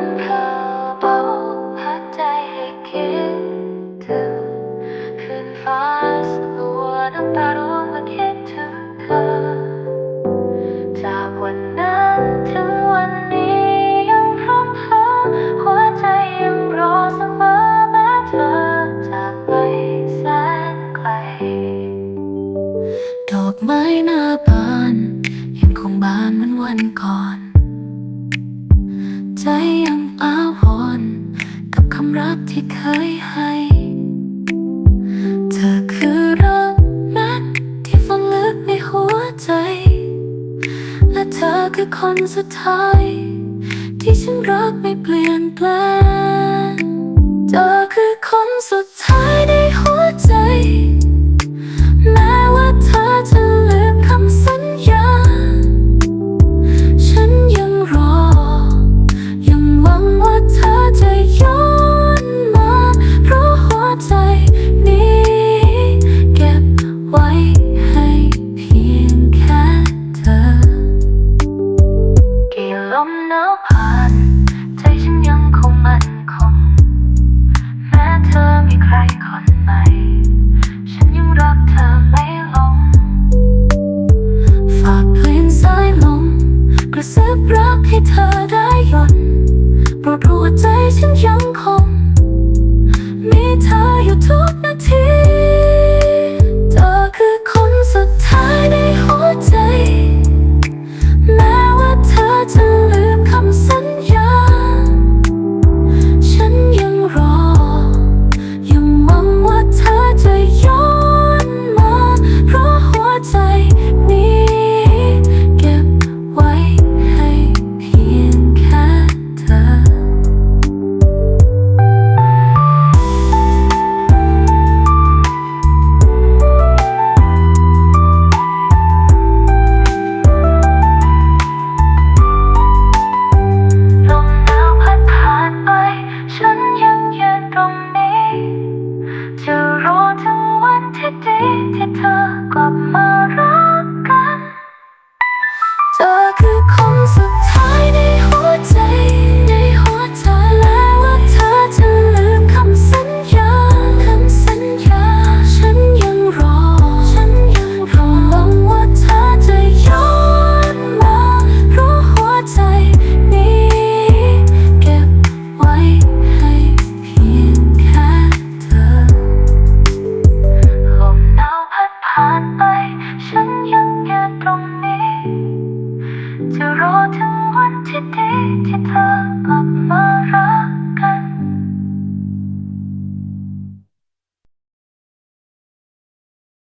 มเธอเบาพัดใจให้คิดถึงคืนฟ้าสลัวน้ำตาร่วงและคิดถึงเธอ จากวันนั้นถึงวันนี้ยังพร้อมเธอ หัวใจยังรอเสมอแม้เธอจากไปแสนไกล ดอกไม้หน้าบานยังคงบานเหมือนวันก่อน ยังอ้าววอนกับคำรักที่เคยให้ เธอคือรักนักที่ฝังลึกในหัวใจ และเธอคือคนสุดท้าย ที่ฉันรักไม่เปลี่ยนแปลงเธอ ระซิบรักให้เธอได้หย่อนโปรดรู้ว่าใจฉันยังคง อกลั quitter, quitter.